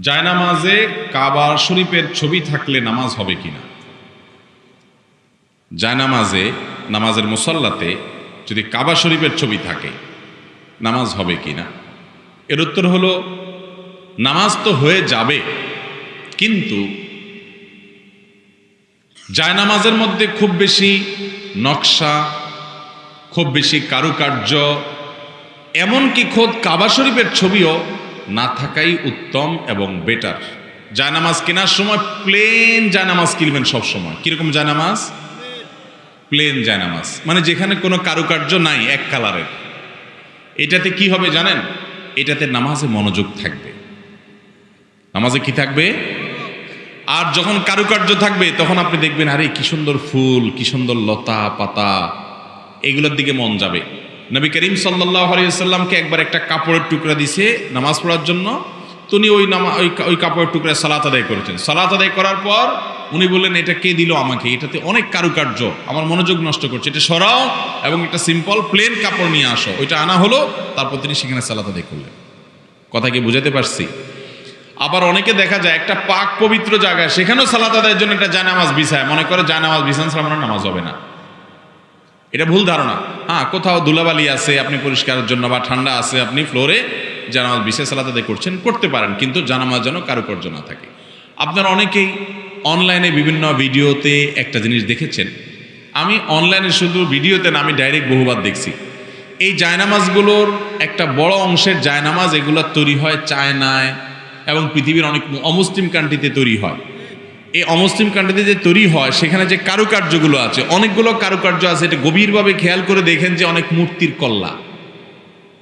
জায়নামাজে কাবার শরীফের ছবি থাকলে নামাজ হবে কিনা? জায়নামাজে নামাজের মুসল্লাতে যদি কাবা শরীফের ছবি থাকে, নামাজ হবে কিনা? এর উত্তর হলো, নামাজ তো হয়ে যাবে, কিন্তু জায়নামাজের মধ্যে খুব বেশি নকশা, খুব বেশি কারুকার্য, এমনকি খোদ কাবা শরীফের ছবিও না থাকাই উত্তম এবং বেটার জায়নামাজ কেনার সময় প্লেন জায়নামাজ কিনবেন সব সময় কীরকম জায়নামাজ প্লেন জায়নামাজ মানে যেখানে কোনো কারুকার্য নাই, এক কালারের। এটাতে কি হবে জানেন? এটাতে নামাজে মনোযোগ থাকবে। নামাজে কি থাকবে? আর যখন কারুকার্য থাকবে, তখন আপনি দেখবেন, আরে কি সুন্দর ফুল, কি সুন্দর লতা পাতা, এগুলোর দিকে মন যাবে। নবী করিম সাল্লাহ আলিয়াল্লামকে একবার একটা কাপড়ের টুকরা দিছে নামাজ পড়ার জন্য। তো উনি ওই নামা ওই ওই কাপড়ের টুকরা সালাত আদায় করেছেন। সালাত আদায় করার পর উনি বললেন, এটা কে দিল আমাকে? এটাতে অনেক কারুকার্য। আমার মনোযোগ নষ্ট করছে। এটা সরাও এবং একটা সিম্পল প্লেন কাপড় নিয়ে আসো। ওইটা আনা হলো, তারপর তিনি সেখানে সালাত আদায় করলেন। কথা কি বুঝাতে পারছি? আবার অনেকে দেখা যায় একটা পাক পবিত্র জায়গায় সেখানেও সালাত আদায়ের জন্য একটা জানামাজ বিছায়। মনে করে জানামাজ বিছান মনে নামাজ হবে না। এটা ভুল ধারণা। হ্যাঁ কোথাও ধুলাবালি আছে, আপনি পরিষ্কারের জন্য বা ঠান্ডা আছে, আপনি ফ্লোরে জানামাজ বিশেষ আদায় করছেন, করতে পারেন, কিন্তু জানামাজ যেন কারুকার্য না থাকে। আপনারা অনেকেই অনলাইনে বিভিন্ন ভিডিওতে একটা জিনিস দেখেছেন। আমি অনলাইনে শুধু ভিডিওতে না, আমি ডাইরেক্ট বহুবার দেখছি। এই জায়নামাজগুলোর একটা বড় অংশের জায়নামাজ এগুলো তৈরি হয় চায়নায় এবং পৃথিবীর অনেক অমুসলিম কান্ট্রিতে তৈরি হয়। এই অমুসলিম কান্ট্রিতে যে তৈরি হয়, সেখানে যে কারুকার্যগুলো আছে, অনেকগুলো কারুকার্য আছে, এটা গভীরভাবে খেয়াল করে দেখেন যে অনেক মূর্তির কল্লা।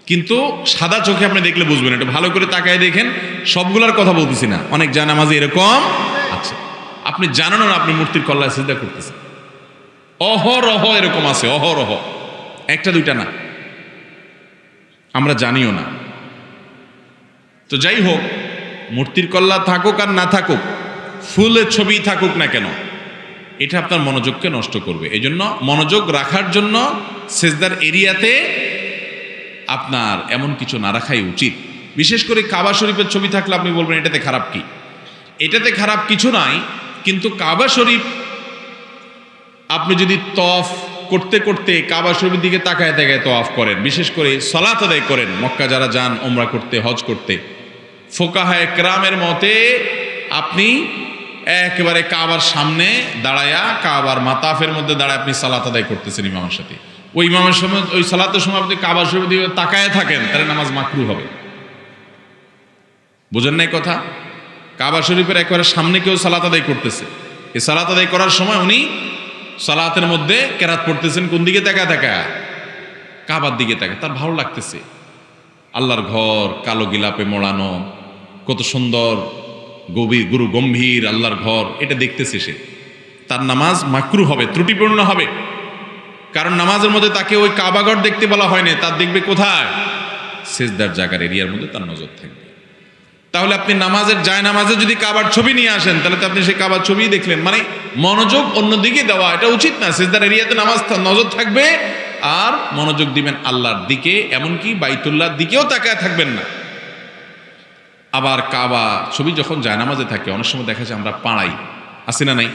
কিন্তু সাদা চোখে আপনি দেখলে বুঝবেন, এটা ভালো করে তাকায় দেখেন, সবগুলোর কথা বলতেছি না। অনেক জানামাজে এরকম আছে। আপনি জানেন না আপনি মূর্তির কল্লায় চিন্তা করতেছেন। অহরহ এরকম আছে, অহরহ। একটা, দুইটা না। আমরা জানিও না। তো যাই হোক, মূর্তির কল্লা থাকুক আর না থাকুক ফুলের ছবি থাকুক না কেন, এটা আপনার মনোযোগকে নষ্ট করবে। এই জন্য মনোযোগ রাখার জন্য সেজদার এরিয়াতে আপনার এমন কিছু না রাখাই উচিত। বিশেষ করে কাবা শরীফের ছবি থাকলে আপনি বলবেন, এটাতে খারাপ কি? এটাতে খারাপ কিছু নাই, কিন্তু কাবা শরীফ আপনি যদি তফ করতে করতে কাবা শরীফের দিকে তাকায় তাকায় তফ করেন, বিশেষ করে সলাত আদায় করেন, মক্কা যারা যান ওমরা করতে, হজ করতে ফোকাহায় ক্রামের মতে আপনি একেবারে কাবার সামনে দাঁড়ায়া, কাবার মাতাফের মধ্যে দাঁড়ায় আপনি সালাত আদায় করতেছেন ইমামের সাথে। ওই ইমামের সময়, ওই সালাতের সময় আপনি কাবার শরীফের দিয়ে তাকায় থাকেন, তাহলে নামাজ মাকরু হবে। বুঝেন নাই কথা? কাবা শরীফের একবারে সামনে কেউ সালাত আদায় করতেছে। এই সালাত আদায় করার সময় উনি সালাতের মধ্যে কেরাত পড়তেছেন, কোন দিকে তাকায় তাকায়? কাবার দিকে তাকায়। তার ভালো লাগতেছে। আল্লাহর ঘর, কালো গিলাপে মোড়ানো, কত সুন্দর গভীর, গুরু গম্ভীর আল্লাহর ঘর, এটা দেখতেছে সে। তার নামাজ মাকরু হবে, ত্রুটিপূর্ণ হবে। কারণ নামাজের মধ্যে তাকে ওই কাবাগর দেখতে বলা হয়নি তার দেখবে কোথায়? সেজদার জায়গার এরিয়ার মধ্যে তার নজর থাকবে। তাহলে আপনি নামাজের যায় নামাজে যদি কাবার ছবি নিয়ে আসেন, তাহলে তো আপনি সেই কাবার ছবি দেখলেন। মানে মনোযোগ অন্যদিকে দেওয়া, এটা উচিত না। সেজদার এরিয়াতে নামাজ নজর থাকবে, আর মনোযোগ দিবেন আল্লাহর দিকে, এমনকি বাইতুল্লাহর দিকেও তাকায় থাকবেন না। আবার কাবা, ছবি যখন জায়নামাজে থাকে, অনেক সময় দেখা যায় আমরা পাড়াই। আসি না নাই?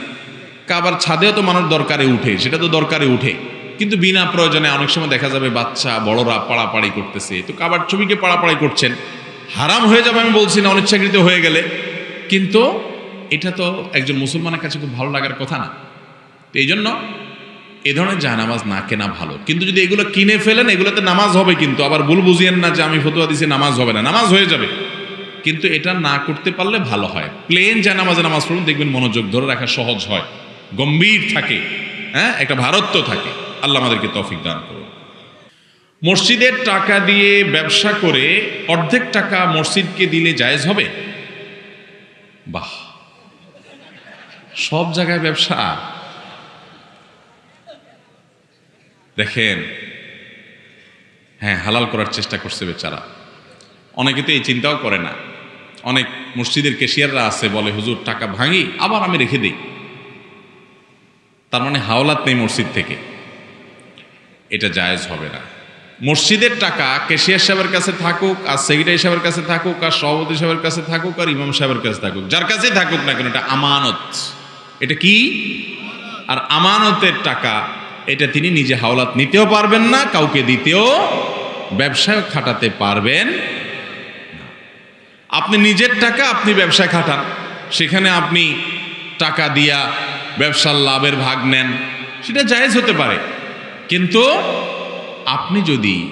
কাবার ছাদেও তো মানুষ দরকারে উঠে, সেটা তো দরকারে উঠে। কিন্তু বিনা প্রয়োজনে অনেক সময় দেখা যাবে বাচ্চা, বড়রা পাড়াপাড়ি করতেছে। তো কাবার ছবিকে পাড়াপাড়ি করছেন। হারাম হয়ে যাবে আমি বলছি না, অনিচ্ছাকৃত হয়ে গেলে। কিন্তু এটা তো একজন মুসলমানের কাছে খুব ভালো লাগার কথা না। তো এই জন্য এ ধরনের জায়নামাজ না কেনা ভালো। কিন্তু যদি এগুলো কিনে ফেলেন, এগুলোতে নামাজ হবে কিন্তু। আবার ভুল বুঝিয়েন না যে আমি ফতুয়া দিছি, নামাজ হবে না। নামাজ হয়ে যাবে। কিন্তু এটা না করতে পারলে ভালো হয়। প্লেন জায়নামাজে নামাজ পড়ুন, দেখবেন মনোযোগ ধরে রাখা সহজ হয়। গম্ভীর থাকে হ্যাঁ? একটা ভারত্ব থাকে। আল্লাহ আমাদেরকে তফিক দান করুন। মসজিদের টাকা দিয়ে ব্যবসা করে অর্ধেক টাকা মসজিদকে দিলে জায়েজ হবে? বাহ! সব জায়গায় ব্যবসা। দেখেন হ্যাঁ হালাল করার চেষ্টা করছে বেচারা। অনেকে তো এই চিন্তাও করে না। অনেক মসজিদের কেশিয়াররা আছে, বলে, হুজুর, টাকা ভাঙি, আবার আমি রেখে দিই। তার মানে হাওলাত নেই মসজিদ থেকে। এটা জায়েজ হবে না। মসজিদের টাকা কেশিয়ার সাহেবের কাছে থাকুক, আর সেক্রেটারি সাহেবের কাছে থাকুক, আর সভাপতি সাহেবের কাছে থাকুক, আর ইমাম সাহেবের কাছে থাকুক, যার কাছেই থাকুক না কেন, এটা আমানত। এটা কি? আর আমানতের টাকা, এটা তিনি নিজে হাওলাত নিতেও পারবেন না, কাউকে দিতেও ব্যবসায় খাটাতে পারবেন। আপনি নিজের টাকা, আপনি ব্যবসায় খাটান। সেখানে আপনি টাকা দিয়া ব্যবসার লাভের ভাগ নেন। সেটা জায়েজ হতে পারে। কিন্তু আপনি যদি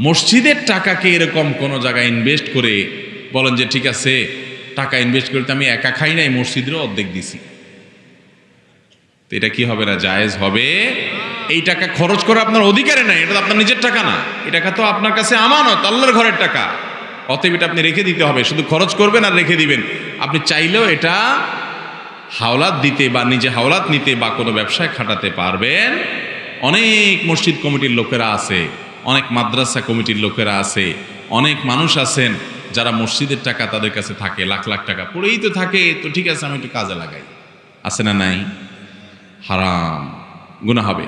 মসজিদের টাকাকে এরকম কোনো জায়গায় ইনভেস্ট করে বলেন যে, ঠিক আছে, টাকা ইনভেস্ট করতে আমি একা খাই নাই, মসজিদেরও অর্ধেক দিছি। তো এটা কি হবে না? জায়েজ হবে। এই টাকা খরচ করা আপনার অধিকারে নাই, এটা তো আপনার নিজের টাকা না। এই তো আপনার কাছে আমানত, আল্লাহর ঘরের টাকা। অতএব এটা আপনি রেখে দিতে হবে। শুধু খরচ করবেন আর রেখে দিবেন। আপনি চাইলেও এটা হাওলাত দিতে বা নিজে হাওলাত নিতে বা কোনো ব্যবসায় খাটাতে পারবেন। অনেক মসজিদ কমিটির লোকেরা আছে, অনেক মাদ্রাসা কমিটির লোকেরা আছে, অনেক মানুষ আছেন যারা মসজিদের টাকা তাদের কাছে থাকে, লাখ লাখ টাকা। পড়েই তো থাকে। তো ঠিক আছে, আমি একটু কাজে লাগাই। আছে না নাই? হারাম। গুণা হবে।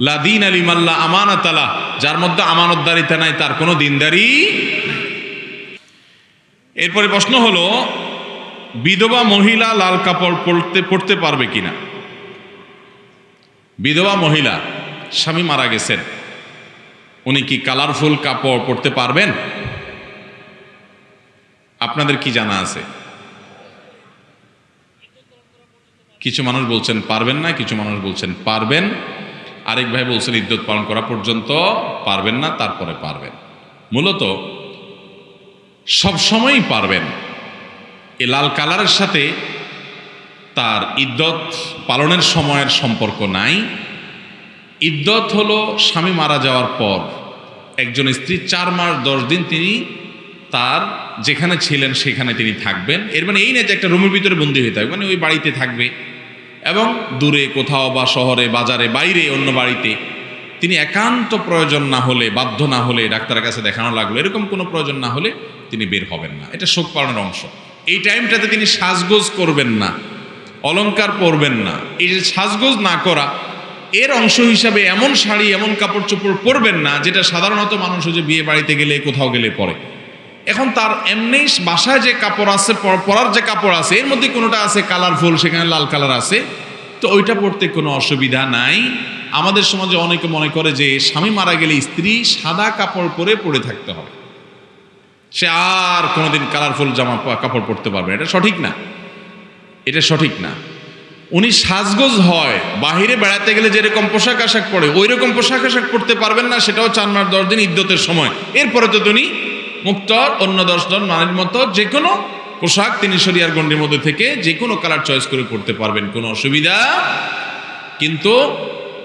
লাদিন আলী মাল্লা আমানত আলা যার মধ্যে আমানতদারিতা নাই, তার কোনো দিনদারি। এরপরে প্রশ্ন হলো, বিধবা মহিলা লাল কাপড় পরতে পড়তে পারবে কিনা? বিধবা মহিলা, স্বামী মারা গেছেন। উনি কি কালারফুল কাপড় পরতে পারবেন? আপনাদের কি জানা আছে? কিছু মানুষ বলছেন, পারবেন না। কিছু মানুষ বলছেন, পারবেন। আরেক ভাই বলছেন ইদ্যত পালন করা পর্যন্ত পারবেন না, তারপরে পারবেন। মূলত সবসময়ই পারবেন। এ লাল কালারের সাথে তার ইদ্যত পালনের সময়ের সম্পর্ক নাই। ইদ্যত হলো স্বামী মারা যাওয়ার পর একজন স্ত্রী চার মাস দশ দিন তিনি তার যেখানে ছিলেন সেখানে তিনি থাকবেন। এর মানে এই না যে একটা রুমের ভিতরে বন্দী হয়ে থাকবে মানে ওই বাড়িতে থাকবে। এবং দূরে কোথাও বা শহরে, বাজারে, বাইরে অন্য বাড়িতে তিনি একান্ত প্রয়োজন না হলে, বাধ্য না হলে ডাক্তারের কাছে দেখানো লাগল। এরকম কোনো প্রয়োজন না হলে তিনি বের হবেন না। এটা শোক পালনের অংশ। এই টাইমটাতে তিনি সাজগোজ করবেন না, অলংকার পরবেন না। এই যে সাজগোজ না করা, এর অংশ হিসাবে এমন শাড়ি, এমন কাপড় চোপড় পরবেন না, যেটা সাধারণত মানুষ যে বিয়ে বাড়িতে গেলে, কোথাও গেলে পরে। এখন তার এমনি বাসায় যে কাপড় আছে পরার যে কাপড় আছে, এর মধ্যে কোনোটা আছে কালারফুল সেখানে লাল কালার আছে, তো ওইটা পড়তে কোনো অসুবিধা নাই। আমাদের সমাজে অনেকে মনে করে যে স্বামী মারা গেলে স্ত্রী সাদা কাপড় পরে পড়ে থাকতে হবে। সে আর কোনোদিন কালারফুল জামা কাপড় পরতে পারবে এটা সঠিক না। এটা সঠিক না। উনি সাজগোজ হয়। বাহিরে বেড়াতে গেলে যেরকম পোশাক আশাক পরে ওই রকম পোশাক আশাক পরতে পারবেন না, সেটাও চার মাস, দশ দিন ইদ্যতের সময়। এরপরে তো তিনি মুক্ত অন্য দশ জন মানের মতো যে কোনো পোশাক তিনি শরিয়ার গণ্ডির মধ্যে থেকে যে কোনো কালার চয়েস করে পড়তে পারবেন, কোনো অসুবিধা। কিন্তু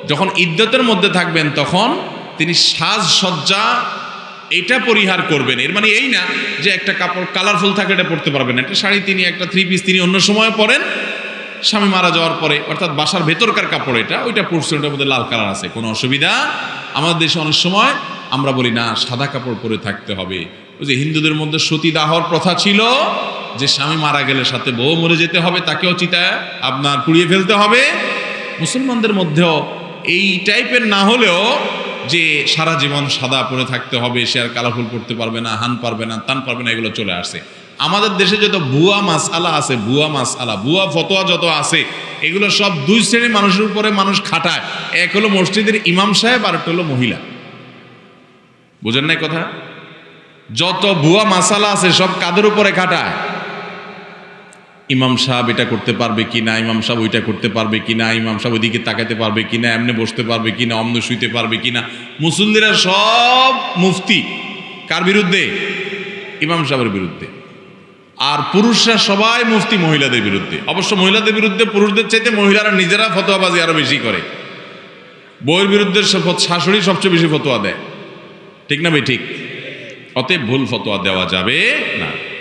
যখন ইদ্যতের মধ্যে থাকবেন, তখন তিনি সাজসজ্জা এটা পরিহার করবেন। এর মানে এই না যে একটা কাপড় কালারফুল থাকে এটা পরতে পারবেন একটা শাড়ি তিনি, একটা থ্রি পিস তিনি অন্য সময় পরেন, স্বামী মারা যাওয়ার পরে, অর্থাৎ বাসার ভেতরকার কাপড় এটা, ওইটা পরছে ওটার মধ্যে লাল কালার আছে, কোনো অসুবিধা। আমাদের দেশে অনেক সময় আমরা বলি, না, সাদা কাপড় পরে থাকতে হবে। ওই যে হিন্দুদের মধ্যে সতীদাহর প্রথা ছিল যে স্বামী মারা গেলে সাথে বউ মরে যেতে হবে, তাকেও চিতায় আপনার পুড়িয়ে ফেলতে হবে। মুসলমানদের মধ্যেও এই টাইপের না হলেও যে সারা জীবন সাদা পরে থাকতে হবে, সে আর কালাফুল পড়তে পারবে না, হান পারবে না, তান পারবে না, এগুলো চলে আসছে। আমাদের দেশে যত ভুয়া মাস আলা আছে, ভুয়া মাস আলা ভুয়া ফতোয়া যত আছে, এগুলো সব দুই শ্রেণির মানুষের উপরে মানুষ খাটায়। এক হলো মসজিদের ইমাম সাহেব, আর একটা হলো মহিলা। বুঝেন নাই কথা? যত ভুয়া মাসালা আছে, সব কাদের উপরে খাটায়? ইমাম সাহেব এটা করতে পারবে কি না, ইমাম সাহেব ওইটা করতে পারবে কি না, ইমাম সাহেব ওইদিকে তাকাতে পারবে কি না, এমনি বসতে পারবে কি না, অমনে শুইতে পারবে কি না। মুসল্লিরা সব মুফতি। কার বিরুদ্ধে? ইমাম সাহেবের বিরুদ্ধে। আর পুরুষরা সবাই মুফতি মহিলাদের বিরুদ্ধে। অবশ্য মহিলাদের বিরুদ্ধে পুরুষদের চাইতে মহিলারা নিজেরা ফতোয়াবাজি আরও বেশি করে। বইয়ের বিরুদ্ধে শাশুড়ি সবচেয়ে বেশি ফতোয়া দেয়। ঠিক না ভাই? ঠিক। অতএব ভুল ফতোয়া দেওয়া যাবে না।